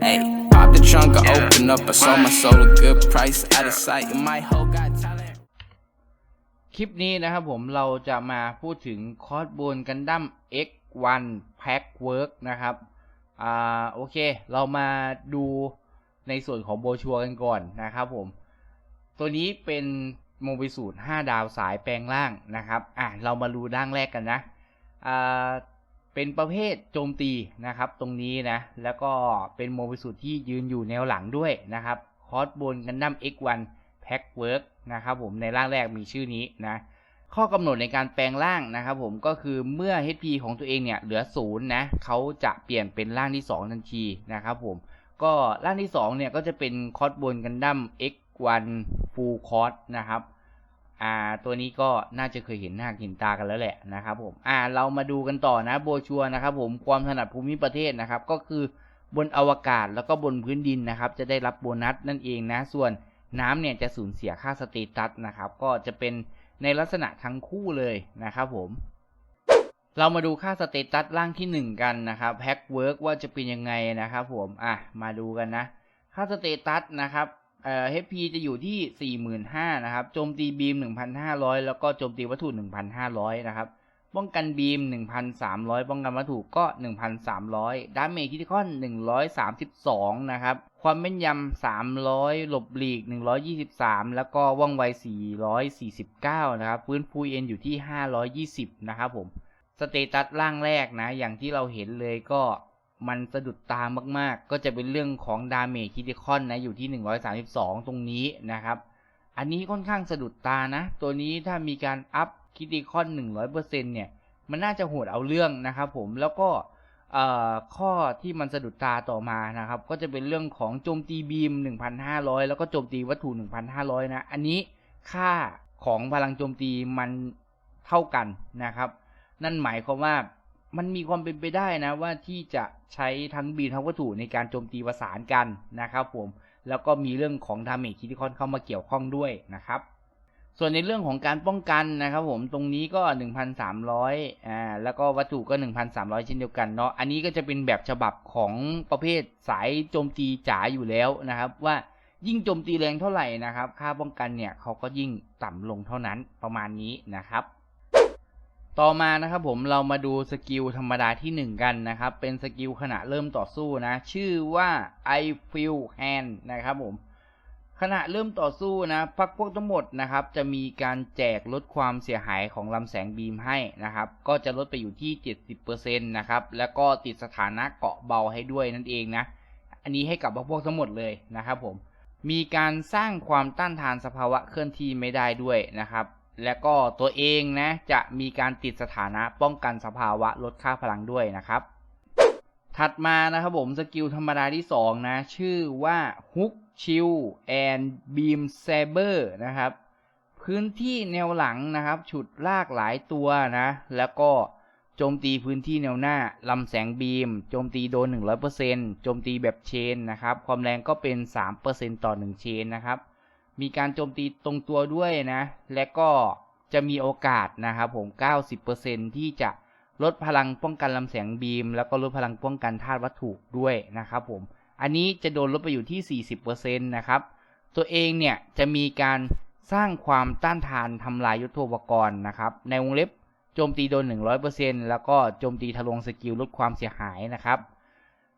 Hey, pop the trunk, I open up. I sold my soul a good price. Out of sight, and my hoe got talent. คลิปนี้นะครับผมเราจะมาพูดถึงคอร์สบนกันดั้ม X1 Pack Work นะครับ อ่า โอเค เรามาดูในส่วนของโบรชัวร์กันก่อนนะครับผม ตัวนี้เป็นโมบิสูตร 5 ดาวสายแปลงล่างนะครับ อะ เรามาดูร่างแรกกันนะ อ่า เป็นประเภทโจมตีนะครับตรงนี้นะ แล้วก็เป็นโมบิสูตรที่ยืนอยู่แนวหลังด้วยนะครับคอร์สบนกันดั้ม X1 Pack Work นะครับผมในร่างแรกมีชื่อนี้นะ ข้อกำหนดในการแปลงร่างนะครับผมก็คือเมื่อ HP ของตัวเองเนี่ยเหลือศูนย์นะเขาจะเปลี่ยนเป็นร่างที่ 2 ทันทีนะครับผมก็ร่างที่2เนี่ยก็จะเป็นคอร์สบนกันดั้ม X1 Full Cost นะครับ อ่าตัวนี้ก็น่าจะเคยเห็นหน้าเห็นตากันแล้วแหละนะครับผมอ่าเรามาดูกันต่อนะโบชัวนะครับผมความถนัดภูมิประเทศนะครับ ก็คือบนอวกาศแล้วก็บนพื้นดินนะครับ จะได้รับโบนัสนั่นเองนะ ส่วนน้ำเนี่ยจะสูญเสียค่าสเตตัสนะครับ ก็จะเป็นในลักษณะทั้งคู่เลยนะครับผม เรามาดูค่าสเตตัสร่างที่ 1 กันนะครับแพ็กเวิร์กว่าจะเป็นยังไงนะครับผมอะมาดูกันนะ ค่าสเตตัสนะครับ เอ่อ HP จะอยู่ที่ 45,000นะครับ โจมตีบีม 1,500 แล้วก็โจมตีวัตถุ 1,500 นะครับ ป้องกันบีม 1,300 ป้องกันวัตถุก็ 1,300 ดาเมจคิทิคอน 132 นะครับ ความแม่นยำ 300 หลบหลีก 123 แล้วก็ว่องไว 449 นะครับ ฟื้นฟูเอ็นอยู่ที่ 520 นะครับผม สเตตัสร่างแรกนะ อย่างที่เราเห็นเลยก็ มันสะดุดตามากๆ ก็จะเป็นเรื่องของดาเมจคิทิคอนนะอยู่ที่ 132 ตรงนี้นะครับ อันนี้ค่อนข้างสะดุดตานะ ตัวนี้ถ้ามีการอัพคิติคอน 100%เนี่ยมันน่าจะโหดเอาเรื่องนะครับผมแล้วก็ข้อที่มันสะดุดตาต่อมานะครับ ก็จะเป็นเรื่องของโจมตีบีม 1,500 แล้วก็โจมตีวัตถุ 1,500 นะ อันนี้ค่าของพลังโจมตีมันเท่ากันนะครับ นั่นหมายความว่า มันมีความเป็นไปได้นะว่าที่จะใช้ทั้งบีมทั้งวัตถุในการโจมตีประสานกันนะครับผมแล้วก็มีเรื่องของดาเมจคิติคอนเข้ามาเกี่ยวข้องด้วยนะครับ ส่วนในเรื่องของการป้องกันนะครับผมตรงนี้ก็ 1,300อ่าแล้วก็วัตถุก็ 1,300 เช่นเดียวกันเนาะอันนี้ก็จะเป็นแบบฉบับของประเภทสายโจมตีจ๋าอยู่แล้วนะครับ ว่ายิ่งโจมตีแรงเท่าไหร่นะครับ ค่าป้องกันเนี่ยเขาก็ยิ่งต่ำลงเท่านั้นประมาณนี้นะครับ ต่อมานะครับผมเรามาดูสกิลธรรมดาที่ 1 กันนะครับ เป็นสกิลขณะเริ่มต่อสู้นะ ชื่อว่า I feel hand นะครับผมขณะเริ่มต่อสู้นะพักพวกทั้งหมดนะครับ จะมีการแจกลดความเสียหายของลำแสงบีมให้นะครับ ก็จะลดไปอยู่ที่ 70%นะครับ แล้วก็ติดสถานะเกาะเบาให้ด้วยนั่นเองนะ อันนี้ให้กับพวกทั้งหมดเลยนะครับผม มีการสร้างความต้านทานสภาวะเคลื่อนที่ไม่ได้ด้วยนะครับ แล้วก็ตัวเองนะจะมีการติดสถานะป้องกันสภาวะลดค่าพลังด้วยนะครับ ถัดมานะครับผมสกิลธรรมดาที่ 2 นะ ชื่อว่า Hook Shield and Beam Saber นะครับ พื้นที่แนวหลังนะครับ ฉุดลากหลายตัวนะ แล้วก็โจมตีพื้นที่แนวหน้าลำแสงบีม โจมตีโดน 100%โจมตีแบบเชนนะครับ ความแรงก็เป็น 3%ต่อ 1 เชนนะครับ มีการโจมตีตรงตัวด้วยนะ และก็จะมีโอกาสนะครับผม 90%ที่จะลดพลังป้องกันลำแสงบีม แล้วก็ลดพลังป้องกันธาตุวัตถุด้วยนะครับผม อันนี้จะโดนลดไปอยู่ที่ 40%นะครับ ตัวเองเนี่ยจะมีการสร้างความต้านทานทำลายยุทโธปกรณ์นะครับ ในวงเล็บโจมตีโดน 100%แล้วก็โจมตีทะลวงสกิลลดความเสียหายนะครับ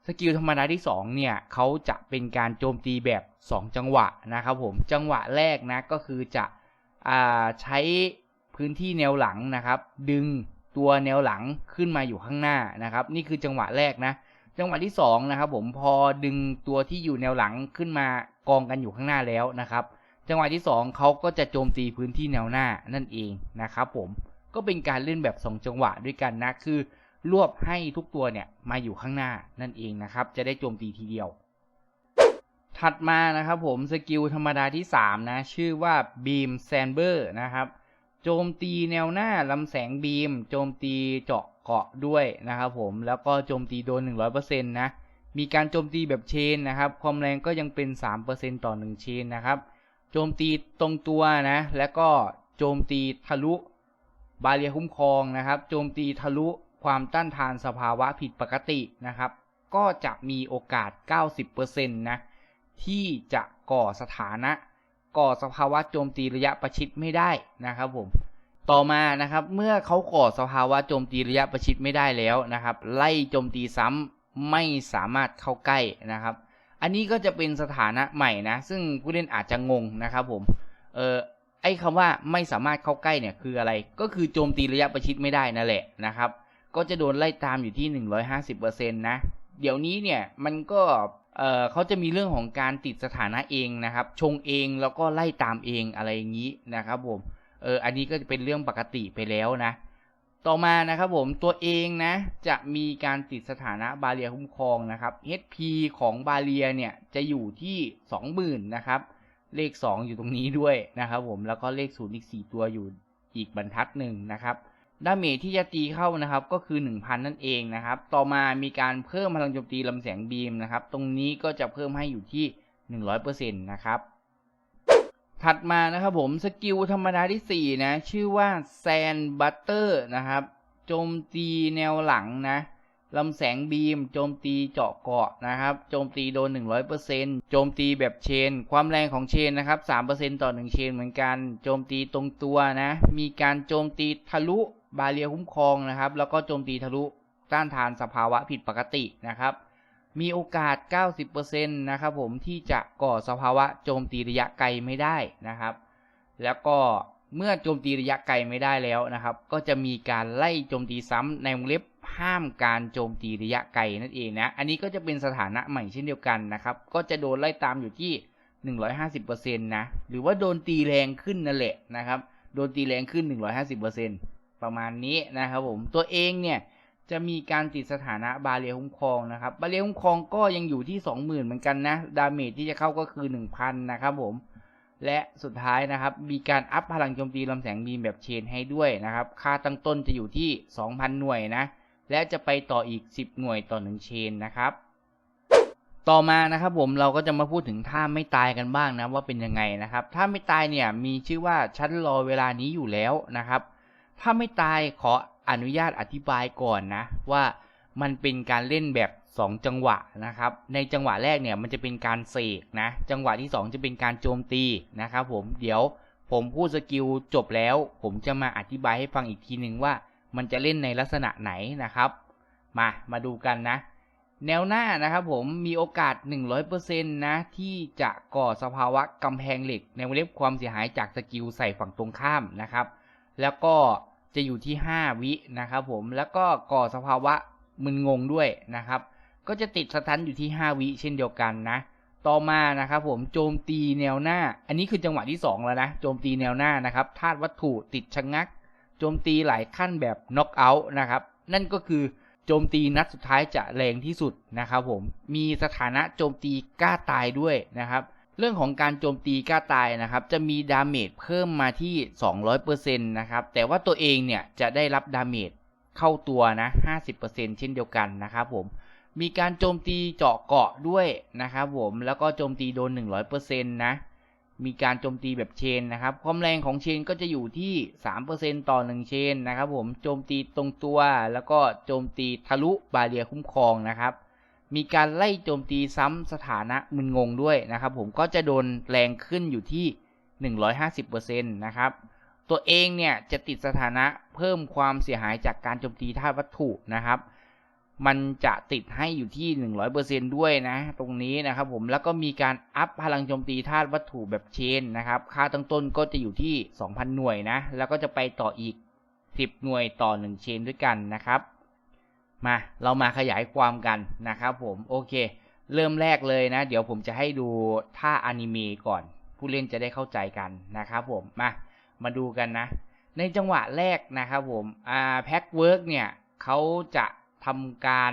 สกิลธรรมดาที่ 2 เนี่ยเขาจะเป็นการโจมตีแบบ 2 จังหวะนะครับผมจังหวะแรกนะก็คือจะอใช้พื้นที่แนวหลังนะครับ ดึงตัวแนวหลังขึ้นมาอยู่ข้างหน้านะครับ นี่คือจังหวะแรกนะจังหวะที่2นะครับผมพอดึงตัวที่อยู่แนวหลังขึ้นมากองกันอยู่ข้างหน้าแล้วนะครับ จังหวะที่ 2เขาก็จะโจมตีพื้นที่แนวหน้านั่นเองนะครับผมก็เป็นการเล่นแบบ 2 จังหวะด้วยกันนะคือ รวบให้ทุกตัวเนี่ยมาอยู่ข้างหน้านั่นเองนะครับ จะได้โจมตีทีเดียว ถัดมานะครับผมสกิลธรรมดาที่ 3 นะ ชื่อว่า Beam Saber นะครับ โจมตีแนวหน้าลำแสงบีม โจมตีเจาะเกาะด้วยนะครับผมแล้วก็โจมตีโดน 100%นะมีการโจมตีแบบเชนนะครับความแรงก็ยังเป็น 3%ต่อ 1 เชนนะครับ โจมตีตรงตัวนะ แล้วก็โจมตีทะลุ บาเรียคุ้มครองนะครับ โจมตีทะลุ ความต้านทานสภาวะผิดปกตินะครับ ก็จะมีโอกาส 90%นะที่จะก่อสถานะ ก่อสภาวะโจมตีระยะประชิดไม่ได้นะครับผมต่อมานะครับเมื่อเขาก่อสภาวะโจมตีระยะประชิดไม่ได้แล้วนะครับ ไล่โจมตีซ้ำไม่สามารถเข้าใกล้นะครับ อันนี้ก็จะเป็นสถานะใหม่นะ ซึ่งผู้เล่นอาจจะงงนะครับผมเออไอ้คำว่าไม่สามารถเข้าใกล้เนี่ยคืออะไรก็คือโจมตีระยะประชิดไม่ได้นั่นแหละนะครับ ก็จะโดนไล่ตามอยู่ที่ 150%นะ เดี๋ยวนี้เนี่ยมันก็เออเขาจะมีเรื่องของการติดสถานะเองนะครับ ชงเองแล้วก็ไล่ตามเองอะไรอย่างนี้นะครับผมเอออันนี้ก็จะเป็นเรื่องปกติไปแล้วนะ ต่อมานะครับผมตัวเองนะ จะมีการติดสถานะบาเรียคุ้มครองนะครับ HP ของบาเรียเนี่ยจะอยู่ที่ 20,000นะครับ เลข 2 อยู่ตรงนี้ด้วยนะครับผมแล้วก็เลข0อีก4ตัวอยู่อีกบรรทัดหนึ่งนะครับ ดาเมจที่จะตีเข้านะครับก็คือ 1,000 นั่นเองนะครับ ต่อมามีการเพิ่มพลังโจมตีลำแสงบีมนะครับ ตรงนี้ก็จะเพิ่มให้อยู่ที่ 100%นะครับ ถัดมานะครับผมสกิลธรรมดาที่ 4 นะ ชื่อว่าแซนบัตเตอร์นะครับโจมตีแนวหลังนะลำแสงบีม โจมตีเจาะเกาะนะครับ โจมตีโดน 100%โจมตีแบบเชน ความแรงของเชนนะครับ 3%ต่อ 1 เชนเหมือนกัน โจมตีตรงตัวนะ มีการโจมตีทะลุ บาเรียคุ้มครองนะครับ แล้วก็โจมตีทะลุต้านทานสภาวะผิดปกตินะครับ มีโอกาส 90%นะครับผมที่จะก่อสภาวะโจมตีระยะไกลไม่ได้นะครับ แล้วก็เมื่อโจมตีระยะไกลไม่ได้แล้วนะครับ ก็จะมีการไล่โจมตีซ้ำในวงเล็บห้ามการโจมตีระยะไกลนั่นเองนะ อันนี้ก็จะเป็นสถานะใหม่เช่นเดียวกันนะครับ ก็จะโดนไล่ตามอยู่ที่ 150%นะ หรือว่าโดนตีแรงขึ้นนั่นแหละนะครับ โดนตีแรงขึ้น 150% ประมาณนี้นะครับผมตัวเองเนี่ยจะมีการติดสถานะบาเรียคุ้มครองนะครับบาเรียคุ้มครองก็ยังอยู่ที่ 20,000 เหมือนกันนะดาเมจที่จะเข้าก็คือ 1,000 นะครับผมและสุดท้ายนะครับ มีการอัพพลังโจมตีลำแสงบีมแบบเชนให้ด้วยนะครับ ค่าตั้งต้นจะอยู่ที่ 2,000 หน่วยนะ และจะไปต่ออีก 10 หน่วยต่อ 1 เชนนะครับ ต่อมานะครับผมเราก็จะมาพูดถึงท่าไม่ตายกันบ้างนะว่าเป็นยังไงนะครับถ้าไม่ตายเนี่ยมีชื่อว่าฉันรอเวลานี้อยู่แล้วนะครับ ถ้าไม่ตายขออนุญาตอธิบายก่อนนะ ว่ามันเป็นการเล่นแบบ2จังหวะนะครับ ในจังหวะแรกเนี่ยมันจะเป็นการเสกนะ จังหวะที่ 2 จะเป็นการโจมตีนะครับผม เดี๋ยวผมพูดสกิลจบแล้ว ผมจะมาอธิบายให้ฟังอีกทีหนึ่งว่า มันจะเล่นในลักษณะไหนนะครับ มา มาดูกันนะ แนวหน้านะครับผมมีโอกาส 100%นะที่จะก่อสภาวะกำแพงเหล็ก ในวงเล็บความเสียหายจากสกิลใส่ฝั่งตรงข้ามนะครับ แล้วก็ จะอยู่ที่ 5 วินะครับผมแล้วก็ก่อสภาวะมึนงงด้วยนะครับ ก็จะติดสตันอยู่ที่ 5 วิเช่นเดียวกันนะ ต่อมานะครับผมโจมตีแนวหน้า อันนี้คือจังหวะที่ 2 แล้วนะ โจมตีแนวหน้านะครับธาตุวัตถุติดชะงัก โจมตีหลายขั้นแบบน็อกเอาท์นะครับ นั่นก็คือโจมตีนัดสุดท้ายจะแรงที่สุดนะครับผมมีสถานะโจมตีกล้าตายด้วยนะครับ เรื่องของการโจมตีกล้าตายนะครับ จะมีดาเมจเพิ่มมาที่ 200%นะครับ แต่ว่าตัวเองเนี่ยจะได้รับดาเมจเข้าตัวนะ 50%เช่นเดียวกันนะครับผม มีการโจมตีเจาะเกาะด้วยนะครับผม แล้วก็โจมตีโดน 100%นะ มีการโจมตีแบบเชนนะครับ ความแรงของเชนก็จะอยู่ที่ 3%ต่อ 1 เชนนะครับผม โจมตีตรงตัว แล้วก็โจมตีทะลุบาเรียคุ้มครองนะครับ มีการไล่โจมตีซ้ำสถานะมึนงงด้วยนะครับผมก็จะโดนแรงขึ้นอยู่ที่ 150%นะครับตัวเองเนี่ยจะติดสถานะเพิ่มความเสียหายจากการโจมตีธาตุวัตถุนะครับ มันจะติดให้อยู่ที่ 100%ด้วยนะ ตรงนี้นะครับผมแล้วก็มีการอัพพลังโจมตีธาตุวัตถุแบบเชนนะครับค่าตั้งต้นก็จะอยู่ที่ 2,000 หน่วยนะแล้วก็จะไปต่ออีก 10 หน่วยต่อ 1 เชนด้วยกันนะครับ มาเรามาขยายความกันนะครับผมโอเค เริ่มแรกเลยนะ เดี๋ยวผมจะให้ดูท่าอนิเมะก่อน ผู้เล่นจะได้เข้าใจกันนะครับผมมามาดูกันนะ ในจังหวะแรกนะครับผมอ่าแพ็กเวิร์กเนี่ยเขาจะทำการ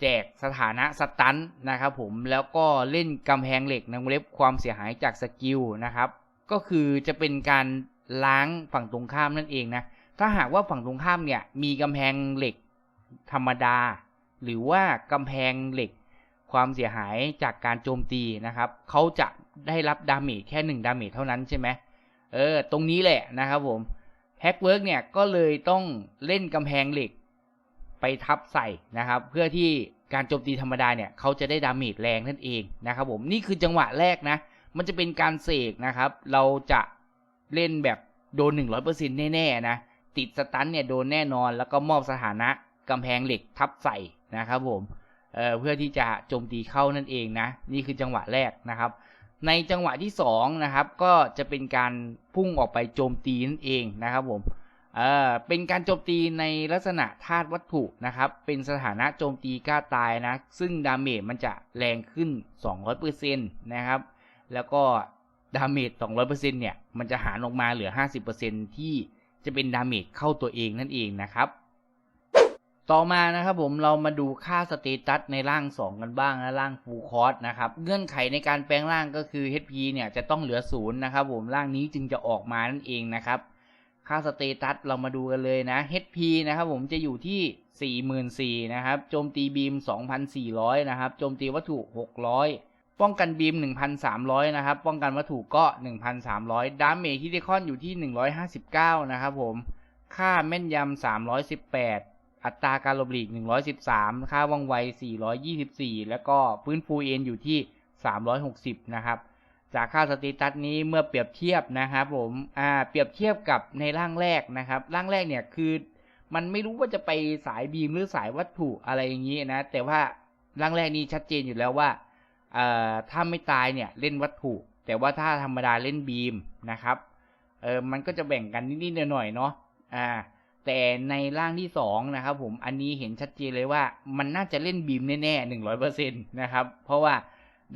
แจกสถานะสตันนะครับผมแล้วก็เล่นกำแพงเหล็กในวงเล็บความเสียหายจากสกิลนะครับก็คือจะเป็นการล้างฝั่งตรงข้ามนั่นเองนะถ้าหากว่าฝั่งตรงข้ามเนี่ยมีกำแพงเหล็ก ธรรมดา หรือว่ากำแพงเหล็กความเสียหายจากการโจมตีนะครับ เขาจะได้รับดาเมจแค่หนึ่งดาเมจเท่านั้นใช่ไหมเออ ตรงนี้แหละนะครับผมแพ็กเวิร์กเนี่ยก็เลยต้องเล่นกำแพงเหล็กไปทับใส่นะครับ เพื่อที่การโจมตีธรรมดาเนี่ยเขาจะได้ดาเมจแรงนั่นเองนะครับผมนี่คือจังหวะแรกนะ มันจะเป็นการเสกนะครับ เราจะเล่นแบบโดน 100%แน่ๆนะ ติดสตันเนี่ยโดนแน่นอนแล้วก็มอบสถานะ กำแพงเหล็กทับใส่นะครับผมเเพื่อที่จะโจมตีเข้านั่นเองนะ นี่คือจังหวะแรกนะครับ ในจังหวะที่2นะครับก็จะเป็นการพุ่งออกไปโจมตีนั่นเองนะครับผมเเป็นการโจมตีในลักษณะธาตุวัตถุนะครับ เป็นสถานะโจมตีกล้าตายนะ ซึ่งดาเมจมันจะแรงขึ้น 200%นะครับ แล้วก็ดาเมจ200%เนี่ย มันจะหารออกมาเหลือ 50%ที่จะเป็นดาเมจเข้าตัวเองนั่นเองนะครับ ต่อมานะครับผมเรามาดูค่าสเตตัสในร่าง 2 กันบ้างนะร่างฟูคอร์สนะครับเงื่อนไขในการแปลงร่างก็คือ HP เนี่ยจะต้องเหลือศูนย์นะครับผมร่างนี้จึงจะออกมานั่นเองนะครับค่าสเตตัสเรามาดูกันเลยนะ HP นะครับผมจะอยู่ที่ 44,000นะครับโจมตีบีม 2,400 นะครับโจมตีวัตถุ 600 ป้องกันบีม 1,300 นะครับ ป้องกันวัตถุก็ 1,300 ดาเมจคิติคอนอยู่ที่ 159 นะครับผมค่าแม่นยำ 318 อัตราการหลบหลีก 113 ค่าว่องไว 424 แล้วก็ฟื้นฟูเอ็นอยู่ที่ 360 นะครับ จากค่าสเตตัสนี้เมื่อเปรียบเทียบนะครับผม อ่า เปรียบเทียบกับในร่างแรกนะครับ ร่างแรกเนี่ยคือ มันไม่รู้ว่าจะไปสายบีมหรือสายวัตถุอะไรอย่างนี้นะ แต่ว่าร่างแรกนี้ชัดเจนอยู่แล้วว่า เอ่อ ถ้าไม่ตายเนี่ยเล่นวัตถุ แต่ว่าถ้าธรรมดาเล่นบีมนะครับ เออมันก็จะแบ่งกันนิดๆหน่อยๆเนาะ อ่า แต่ในร่างที่สองนะครับผมอันนี้เห็นชัดเจนเลยว่ามันน่าจะเล่นบีมแน่ๆหนึ่งร้อยเปอร์เซ็นต์นะครับ เพราะว่า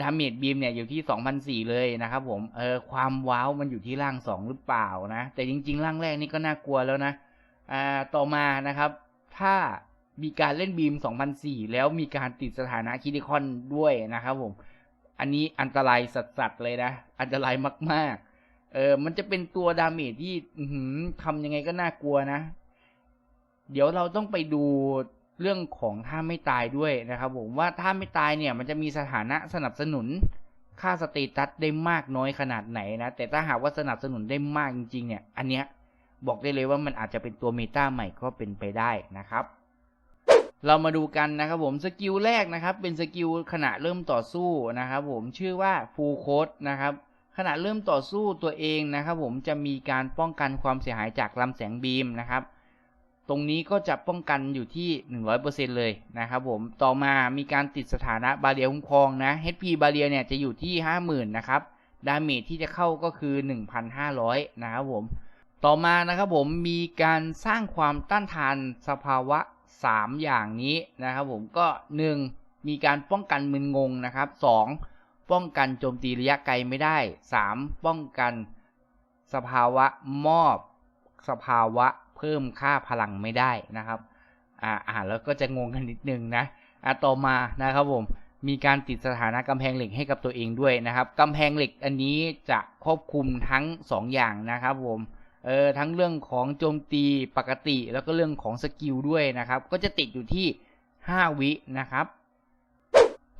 ดาเมจบีมเนี่ยอยู่ที่สองพันสี่เลยนะครับผมเออความว้าวมันอยู่ที่ร่างสองหรือเปล่านะ แต่จริงๆ ร่างแรกนี่ก็น่ากลัวแล้วนะอ่าต่อมานะครับ ถ้ามีการเล่นบีม2004แล้วมีการติดสถานะคิดิคอนด้วยนะครับผม อันนี้อันตรายสัสๆเลยนะ อันตรายมากๆเออมันจะเป็นตัวดาเมจที่ทำยังไงก็น่ากลัวนะ เดี๋ยวเราต้องไปดูเรื่องของท่าไม่ตายด้วยนะครับผมว่าท่าไม่ตายเนี่ยมันจะมีสถานะสนับสนุนค่าสเตตัสได้มากน้อยขนาดไหนนะ แต่ถ้าหากว่าสนับสนุนได้มากจริงๆเนี่ยอันเนี้ยบอกได้เลยว่ามันอาจจะเป็นตัวเมตาใหม่ก็เป็นไปได้นะครับ เรามาดูกันนะครับผมสกิลแรกนะครับ เป็นสกิลขณะเริ่มต่อสู้นะครับผมชื่อว่า full code นะครับขณะเริ่มต่อสู้ตัวเองนะครับผมจะมีการป้องกันความเสียหายจากลำแสงบีมนะครับ ตรงนี้ก็จะป้องกันอยู่ที่ 100%เลยนะครับผม ต่อมามีการติดสถานะบาเรียคุ้มครองนะ HP บาเรียเนี่ยจะอยู่ที่ 50,000 นะครับ ดาเมจที่จะเข้าก็คือ 1,500 นะครับผม ต่อมานะครับผมมีการสร้างความต้านทานสภาวะ 3 อย่างนี้นะครับผมก็ 1. มีการป้องกันมึนงงนะครับ 2. ป้องกันโจมตีระยะไกลไม่ได้ 3. ป้องกันสภาวะมอบสภาวะ เพิ่มค่าพลังไม่ได้นะครับอ่าอ่าแล้วก็จะงงกันนิดนึงนะอ่าต่อมานะครับผมมีการติดสถานะกำแพงเหล็กให้กับตัวเองด้วยนะครับกำแพงเหล็กอันนี้จะครอบคลุมทั้ง 2 อย่างนะครับผมเออทั้งเรื่องของโจมตีปกติแล้วก็เรื่องของสกิลด้วยนะครับ ก็จะติดอยู่ที่ 5 วินะครับ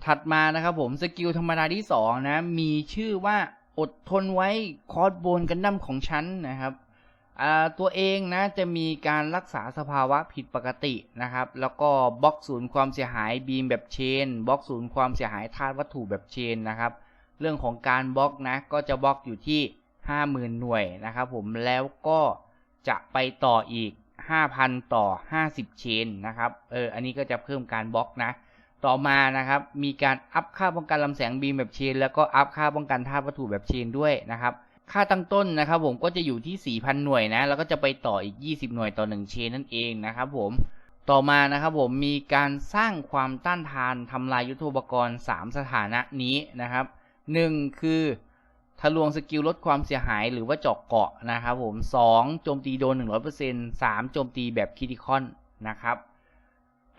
ถัดมานะครับผมสกิลธรรมดาที่ 2 นะ มีชื่อว่าอดทนไว้คอร์สโบนกันดั้มของฉันนะครับ ตัวเองนะจะมีการรักษาสภาวะผิดปกตินะครับ แล้วก็บล็อกศูนย์ความเสียหายบีมแบบเชนบล็อกศูนย์ความเสียหายธาตุวัตถุแบบเชนนะครับ เรื่องของการบล็อกนะก็จะบล็อกอยู่ที่ 50,000 หน่วยนะครับผมแล้วก็จะไปต่ออีก 5,000 ต่อ 50 เชนนะครับเอออันนี้ก็จะเพิ่มการบล็อกนะ ต่อมานะครับมีการอัพค่าป้องกันลำแสงบีมแบบเชน แล้วก็อัพค่าป้องกันธาตุวัตถุแบบเชนด้วยนะครับ ค่าตั้งต้นนะครับผมก็จะอยู่ที่ 4,000 หน่วยนะ แล้วก็จะไปต่ออีก 20 หน่วยต่อ 1 เชนนั่นเองนะครับผมต่อมานะครับผมมีการสร้างความต้านทานทำลายยุทโธปกรณ์ 3 สถานะนี้นะครับ 1 คือทะลวงสกิลลดความเสียหายหรือว่าเจาะเกาะนะครับผม 2 โจมตีโดน 100% 3 โจมตีแบบคิติคอนนะครับ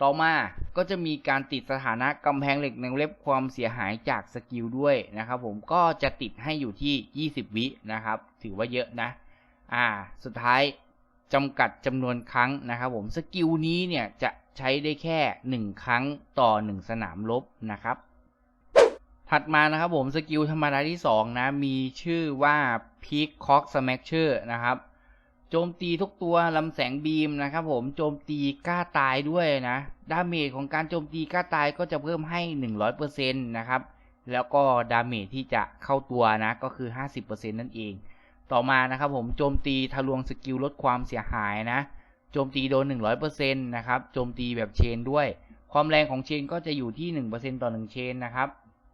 ต่อมาก็จะมีการติดสถานะกำแพงเหล็กในเล็บความเสียหายจากสกิลด้วยนะครับผมก็จะติดให้อยู่ที่ 20 วินะครับ ถือว่าเยอะนะ อ่า สุดท้ายจำกัดจำนวนครั้งนะครับผมสกิลนี้เนี่ยจะใช้ได้แค่ 1 ครั้งต่อ 1 สนามรบนะครับ ถัดมานะครับผมสกิลธรรมดาที่ 2 นะ มีชื่อว่า Peak Cock Smasher นะครับ โจมตีทุกตัวลำแสงบีมนะครับผมโจมตีกล้าตายด้วยนะดาเมจของการโจมตีกล้าตายก็จะเพิ่มให้ 100%นะครับแล้วก็ดาเมจที่จะเข้าตัวนะก็คือ 50%นั่นเอง ต่อมานะครับผมโจมตีทะลวงสกิลลดความเสียหายนะโจมตีโดน 100%นะครับโจมตีแบบเชนด้วย ความแรงของเชนก็จะอยู่ที่ 1%ต่อ 1 เชนนะครับ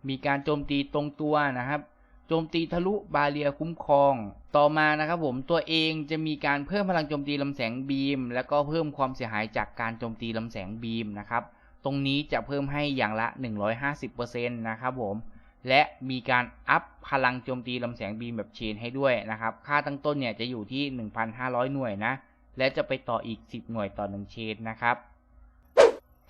มีการโจมตีตรงตัวนะครับ โจมตีทะลุบาเรียคุ้มครอง ต่อมานะครับผมตัวเองจะมีการเพิ่มพลังโจมตีลำแสงบีม แล้วก็เพิ่มความเสียหายจากการโจมตีลำแสงบีมนะครับ ตรงนี้จะเพิ่มให้อย่างละ 150%นะครับผม และมีการอัพพลังโจมตีลำแสงบีมแบบเชนให้ด้วยนะครับ ค่าตั้งต้นเนี่ยจะอยู่ที่ 1,500 หน่วยนะ และจะไปต่ออีก 10 หน่วยต่อ 1 เชนนะครับ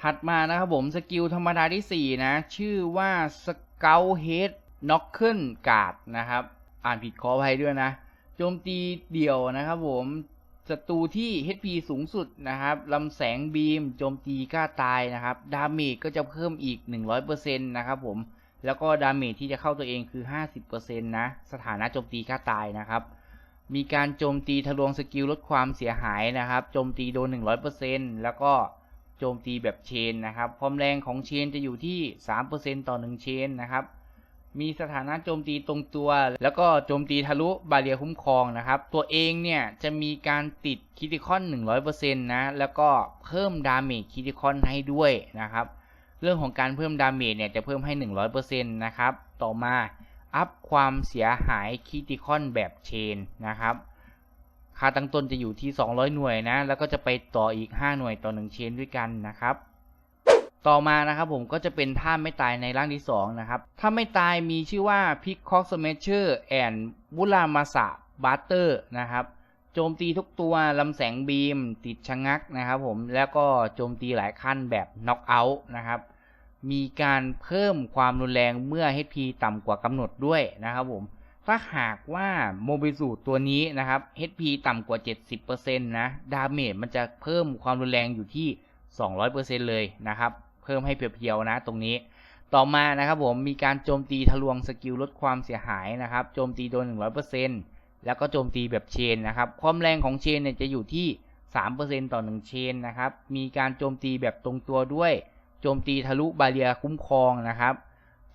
ถัดมานะครับผมสกิลธรรมดาที่ 4 นะ ชื่อว่าสเกลเฮด น็อกเกิลการ์ดนะครับ อ่านผิดขออภัยด้วยนะ โจมตีเดี่ยวนะครับผมศัตรูที่ HP สูงสุดนะครับลำแสงบีม โจมตีกล้าตายนะครับ ดาเมจก็จะเพิ่มอีก 100%นะครับผม แล้วก็ดาเมจที่จะเข้าตัวเองคือ 50%นะ สถานะโจมตีกล้าตายนะครับ มีการโจมตีทะลวงสกิลลดความเสียหายนะครับ โจมตีโดน 100%แล้วก็โจมตีแบบเชนนะครับ ความแรงของเชนจะอยู่ที่ 3%ต่อ 1 เชนนะครับ มีสถานะโจมตีตรงตัว แล้วก็โจมตีทะลุบาเรียคุ้มครองนะครับ ตัวเองเนี่ยจะมีการติดคิติคอน 100%นะ แล้วก็เพิ่มดาเมจคิติคอนให้ด้วยนะครับ เรื่องของการเพิ่มดาเมจเนี่ยจะเพิ่มให้ 100%นะครับ ต่อมาอัพความเสียหายคิติคอนแบบเชนนะครับ ค่าตั้งต้นจะอยู่ที่ 200 หน่วยนะ แล้วก็จะไปต่ออีก 5 หน่วยต่อ 1 เชนด้วยกันนะครับ ต่อมานะครับผมก็จะเป็นท่าไม่ตายในร่างที่2นะครับถ้าไม่ตายมีชื่อว่า p i c k o c s m a s h e r and b u l a m a s a Butter นะครับโจมตีทุกตัวลำแสงบีม ติดชะงักนะครับผมแล้วก็โจมตีหลายขั้นแบบ knock out นะครับมีการเพิ่มความรุนแรงเมื่อ HP ต่ำกว่ากำหนดด้วยนะครับผมถ้าหากว่าโมบิสูตัวนี้นะครับ HP ต่ำกว่า 70%นะดาเมจมันจะเพิ่มความรุนแรงอยู่ที่ 200%เลยนะครับ พิ่มให้เพียวๆนะตรงนี้ ต่อมานะครับผมมีการโจมตีทะลวงสกิลลดความเสียหายนะครับโจมตีโดน 100%แล้วก็โจมตีแบบเชนนะครับความแรงของเชนเนี่ยจะอยู่ที่ 3%ต่อ 1 เชนนะครับมีการโจมตีแบบตรงตัวด้วย โจมตีทะลุบาเรียคุ้มครองนะครับ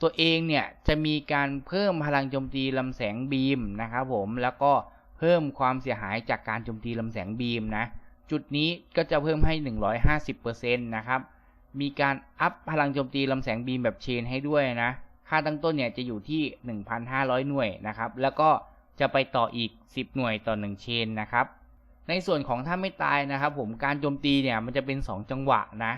ตัวเองเนี่ยจะมีการเพิ่มพลังโจมตีลำแสงบีมนะครับผมแล้วก็เพิ่มความเสียหายจากการโจมตีลำแสงบีมนะจุดนี้ก็จะเพิ่มให้ 150%นะครับ มีการอัพพลังโจมตีลำแสงบีมแบบเชนให้ด้วยนะ ค่าตั้งต้นเนี่ยจะอยู่ที่ 1,500 หน่วยนะครับ แล้วก็จะไปต่ออีก 10 หน่วยต่อ 1 เชนนะครับ ในส่วนของถ้าไม่ตายนะครับ ผมการโจมตีเนี่ยมันจะเป็น 2 จังหวะนะ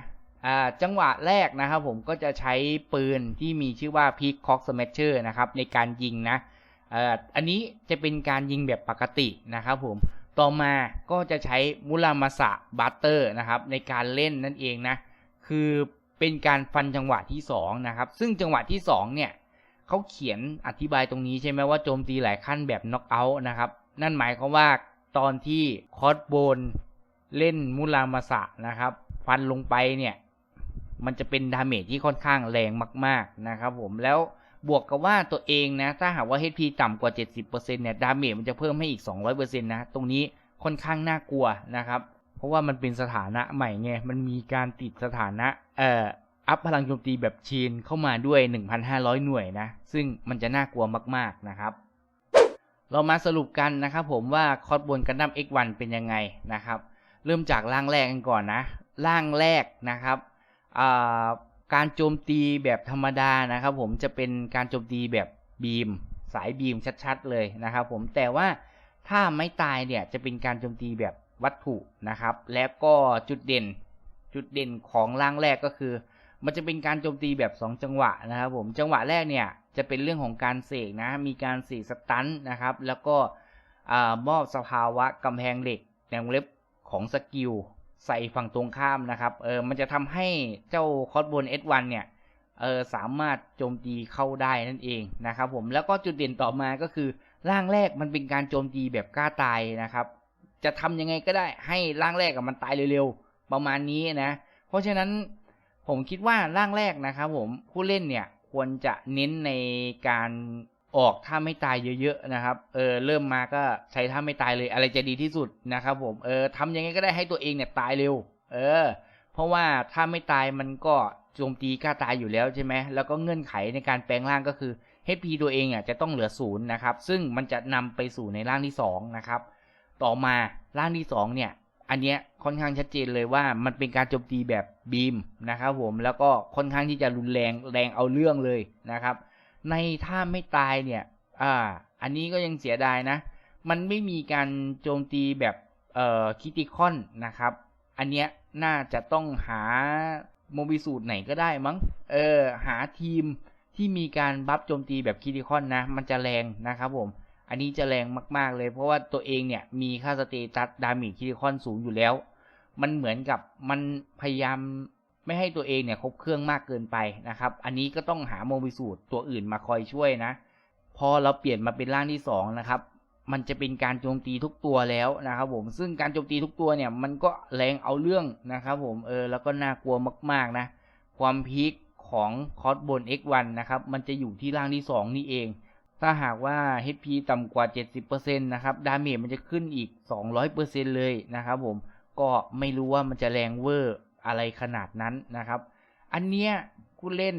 อ่าจังหวะแรกนะครับผมก็จะใช้ปืนที่มีชื่อว่า p e a c o c k Smasher นะครับในการยิงนะอ่ออันนี้จะเป็นการยิงแบบปกตินะครับผมต่อมาก็จะใช้มุรามาสะบัตเตอร์นะครับในการเล่นนั่นเองนะ คือเป็นการฟันจังหวะที่2นะครับ ซึ่งจังหวะที่2เนี่ยเขาเขียนอธิบายตรงนี้ใช่ไหมว่าโจมตีหลายขั้นแบบน็อกเอาท์นะครับ นั่นหมายความว่าตอนที่คอสโบนเล่นมุรามาสะนะครับ ฟันลงไปเนี่ยมันจะเป็นดาเมจที่ค่อนข้างแรงมาก ๆนะครับผมแล้วบวกกับว่าตัวเองนะ ถ้าหากว่า HP ต่ำกว่า 70%เนี่ยดาเมจมันจะเพิ่มให้อีก 200%นะ ตรงนี้ค่อนข้างน่ากลัวนะครับ เพราะว่ามันเป็นสถานะใหม่ไง มันมีการติดสถานะ เอ่อ อัพพลังโจมตีแบบชีนเข้ามาด้วย 1,500 หน่วยนะ ซึ่งมันจะน่ากลัวมากๆนะครับ เรามาสรุปกันนะครับผมว่าคอร์สบนกันดั้ม X1 เป็นยังไงนะครับ เริ่มจากร่างแรกกันก่อนนะ ร่างแรกนะครับการโจมตีแบบธรรมดานะครับผมจะเป็นการโจมตีแบบบีม สายบีมชัดๆเลยนะครับผมแต่ว่าถ้าไม่ตายเนี่ยจะเป็นการโจมตีแบบ วัตถุนะครับ แล้วก็จุดเด่นจุดเด่นของร่างแรกก็คือ มันจะเป็นการโจมตีแบบ 2 จังหวะนะครับผมจังหวะแรกเนี่ยจะเป็นเรื่องของการเสกนะมีการเสกสตันนะครับ แล้วก็มอบสภาวะกำแพงเหล็กแนวเล็บของสกิลใส่ฝั่งตรงข้ามนะครับเออมันจะทำให้เจ้าคอสบน S1 เนี่ยเออสามารถโจมตีเข้าได้นั่นเองนะครับผมแล้วก็จุดเด่นต่อมาก็คือร่างแรกมันเป็นการโจมตีแบบกล้าตายนะครับ จะทำยังไงก็ได้ ให้ร่างแรกกับมันตายเร็วๆประมาณนี้นะ เพราะฉะนั้นผมคิดว่าร่างแรกนะครับผมผู้เล่นเนี่ยควรจะเน้นในการออกท่าไม่ตายเยอะๆนะครับเออเริ่มมาก็ใช้ท่าไม่ตายเลยอะไรจะดีที่สุดนะครับผมเออทำยังไงก็ได้ให้ตัวเองเนี่ยตายเร็ว เออ เพราะว่าถ้าไม่ตายมันก็โจมตีกล้าตายอยู่แล้วใช่ไหมแล้วก็เงื่อนไขในการแปลงร่างก็คือ HP ตัวเองอะจะต้องเหลือศูนย์นะครับ ซึ่งมันจะนำไปสู่ในร่างที่สองนะครับ ต่อมาร่างที่สองเนี่ยอันเนี้ยค่อนข้างชัดเจนเลยว่ามันเป็นการโจมตีแบบบีมนะครับผมแล้วก็ค่อนข้างที่จะรุนแรงแรงเอาเรื่องเลยนะครับ ในถ้าไม่ตายเนี่ยอ่าอันนี้ก็ยังเสียดายนะ มันไม่มีการโจมตีแบบเอ่อคิติคอนนะครับ อันเนี้ยน่าจะต้องหาโมบิสูตรไหนก็ได้มั้งเออหาทีมที่มีการบัฟโจมตีแบบคิติคอนนะ มันจะแรงนะครับผม อันนี้จะแรงมาก ๆ เลย เพราะว่าตัวเองเนี่ยมีค่าสเตตัสดามจคิติคอนสูงอยู่แล้ว มันเหมือนกับมันพยายามไม่ให้ตัวเองเนี่ยครบเครื่องมากเกินไปนะครับ อันนี้ก็ต้องหาโมบิสูตรตัวอื่นมาคอยช่วยนะ พอเราเปลี่ยนมาเป็นร่างที่สองนะครับ มันจะเป็นการโจมตีทุกตัวแล้วนะครับผม ซึ่งการโจมตีทุกตัวเนี่ยมันก็แรงเอาเรื่องนะครับผม เออ แล้วก็น่ากลัวมากๆนะ ความพีคของคอสบน X1 นะครับ มันจะอยู่ที่ร่างที่ 2 นี่เอง ถ้าหากว่า HP ต่ำกว่า 70%นะครับดาเมจมันจะขึ้นอีก 200%เลยนะครับผมก็ไม่รู้ว่ามันจะแรงเวอร์อะไรขนาดนั้นนะครับ อันเนี้ยผู้เล่น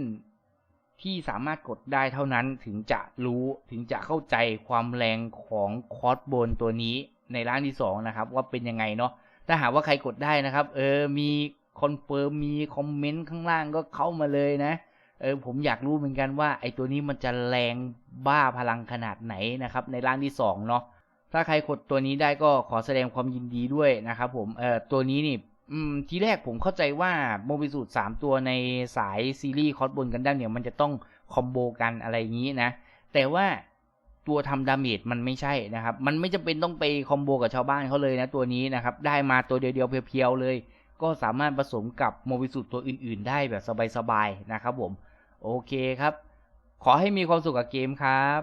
ที่สามารถกดได้เท่านั้นถึงจะรู้ถึงจะเข้าใจความแรงของคอร์สโบนตัวนี้ในร่างที่สองนะครับ ว่าเป็นยังไงเนาะถ้าหากว่าใครกดได้นะครับ เออมีคอนเฟิร์มมีคอมเมนต์ข้างล่างก็เข้ามาเลยนะ เออผมอยากรู้เหมือนกันว่าไอตัวนี้มันจะแรงบ้าพลังขนาดไหนนะครับ ในร่างที่สองเนาะถ้าใครกดตัวนี้ได้ก็ขอแสดงความยินดีด้วยนะครับผมเออตัวนี้นี่ทีแรกผมเข้าใจว่าโมบิสูตรสามตัวในสายซีรีส์คอร์สบนกันดั้มเนี่ยมันจะต้องคอมโบกันอะไรอย่างนี้นะ แต่ว่าตัวทำดาเมจมันไม่ใช่นะครับ มันไม่จำเป็นต้องไปคอมโบกับชาวบ้านเขาเลยนะตัวนี้นะครับ ได้มาตัวเดียวๆเพียวๆเลย ก็สามารถผสมกับโมบิสูตรตัวอื่นๆ ได้แบบสบายๆนะครับผม โอเคครับ ขอให้มีความสุขกับเกมครับ